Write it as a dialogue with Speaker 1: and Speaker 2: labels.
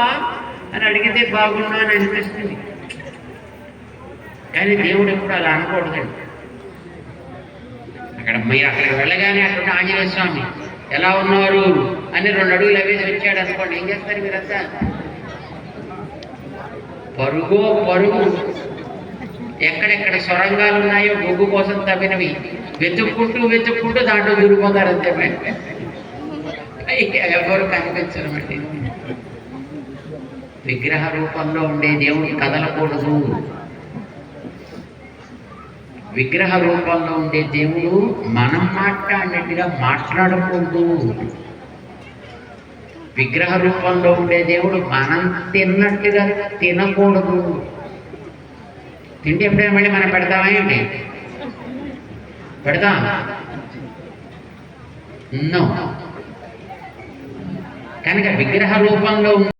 Speaker 1: బాగున్నావా అని అడిగితే బాగున్నా అని అనిపిస్తుంది. కానీ దేవుడు ఎప్పుడు అలా అనకూడదండి అక్కడ మీరు అక్కడికి వెళ్ళగానే అటువంటి ఆంజనేయ స్వామి ఎలా ఉన్నారు? అని రెండు అడుగులు అవేసి వచ్చాడు అనుకోండి. ఏం చేస్తారు మీరంతా? పరుగో పరుగు. ఎక్కడెక్కడ సొరంగాలు ఉన్నాయో గొగ్గు కోసం తవ్వినవి. వెతుక్కుంటూ వెతుక్కుంటూ దాంట్లో దూరిపోతారు అంతే మరి. ఎవరు కనిపించరమండి విగ్రహ రూపంలో ఉండే దేవుడు కదలకూడదు. విగ్రహ రూపంలో ఉండే దేవుడు మనం మాట్లాడినట్టుగా మాట్లాడకూడదు. విగ్రహ రూపంలో ఉండే దేవుడు మనం తిన్నట్టుగా తినకూడదు. తింటే ఎప్పుడైనా మళ్ళీ మనం పెడతామా ఏంటి? పెడతాం. కనుక విగ్రహ రూపంలో